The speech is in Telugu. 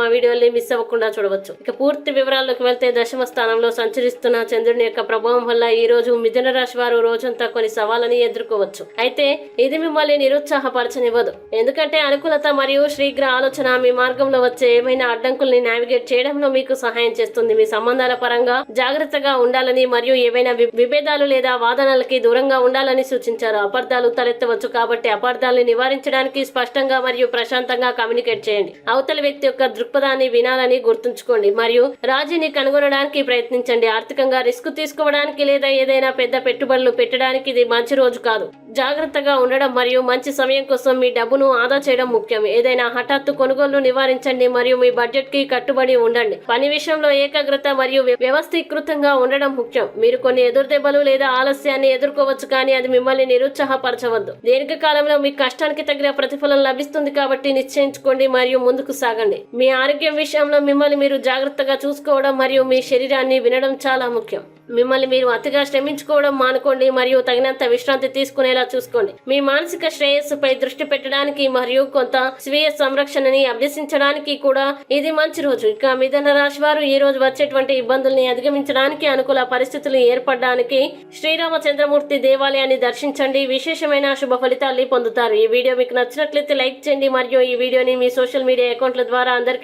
మా వీడియోని మిస్ అవ్వకుండా చూడవచ్చు. ఇక పూర్తి వివరాల్లోకి వెళ్తే దశమ స్థానంలో సంచరిస్తున్న చంద్రుని యొక్క ప్రభావం వల్ల ఈ రోజు మిథున రాశి వారు రోజంతా కొన్ని సవాళ్ళని ఎదుర్కోవచ్చు. అయితే ఇది మిమ్మల్ని నిరుత్సాహపరచనివ్వదు. ఎందుకంటే అనుకూలత మరియు శీఘ్ర ఆలోచన మీ మార్గంలో వచ్చే ఏమైనా అడ్డంకుల్ని నావిగేట్ చేయడంలో మీకు సహాయం చేస్తుంది. మీ సంబంధాల పరంగా జాగ్రత్తగా ఉండాలని మరియు ఏవైనా విభేదాలు లేదా వాదనలకి దూరంగా ఉండాలని సూచించారు. అపార్థాలు తలెత్తవచ్చు కాబట్టి అపార్థాలను నివారించడానికి స్పష్టంగా మరియు ప్రశాంతంగా కమ్యూనికేట్ చేయండి. అవతలి వ్యక్తి యొక్క దృక్పథాన్ని వినాలని గుర్తుంచుకోండి. మరియు రాజీని కనుగొనడానికి ప్రయత్నించండి. ఆర్థికంగా రిస్క్ తీసుకోవడానికి లేదా ఏదైనా పెద్ద పెట్టుబడులు పెట్టడానికి ఇది మంచి రోజు కాదు. జాగ్రత్తగా ఉండడం మరియు మంచి సమయం కోసం మీ డబ్బును ఆదా చేయడం ముఖ్యం. ఏదైనా హఠాత్తు కొనుగోలు నివారించండి మరియు మీ బడ్జెట్కి కట్టుబడి ఉండండి. పని విషయంలో ఏకాగ్రత మరియు వ్యవస్థీకృతంగా ఉండడం ముఖ్యం. మీరు కొన్ని ఎదురుదెబ్బలు లేదా ఆలస్యాన్ని ఎదుర్కోవచ్చు కానీ అది మిమ్మల్ని నిరుత్సాహపరచవద్దు. దీర్ఘకాలంలో మీ కష్టానికి తగిన ప్రతిఫలం లభిస్తుంది కాబట్టి నిశ్చయించుకోండి మరియు ముందుకు సాగండి. మీ ఆరోగ్యం విషయంలో మిమ్మల్ని మీరు జాగ్రత్తగా చూసుకోవడం మరియు మీ శరీరాన్ని వినడం చాలా ముఖ్యం. మిమ్మల్ని మీరు అతిగా శ్రమించుకోవడం మానుకోండి మరియు తగినంత విశ్రాంతి తీసుకునేలా చూసుకోండి. మీ మానసిక శ్రేయస్సుపై దృష్టి పెట్టడానికి మరియు కొంత స్వీయ సంరక్షణని అభ్యసించడానికి కూడా ఇది మంచి రోజు. ఇక మిథున రాశి వారు ఈ రోజు వచ్చేటువంటి ఇబ్బందుల్ని అధిగమించడానికి అనుకూల పరిస్థితులు ఏర్పడడానికి శ్రీరామచంద్రమూర్తి దేవాలయాన్ని దర్శించండి. విశేషమైన శుభ ఫలితాల్ని పొందుతారు. ఈ వీడియో మీకు నచ్చినట్లయితే లైక్ చేయండి. మరియు ఈ వీడియోని మీ సోషల్ మీడియా అకౌంట్ల ద్వారా అందరికీ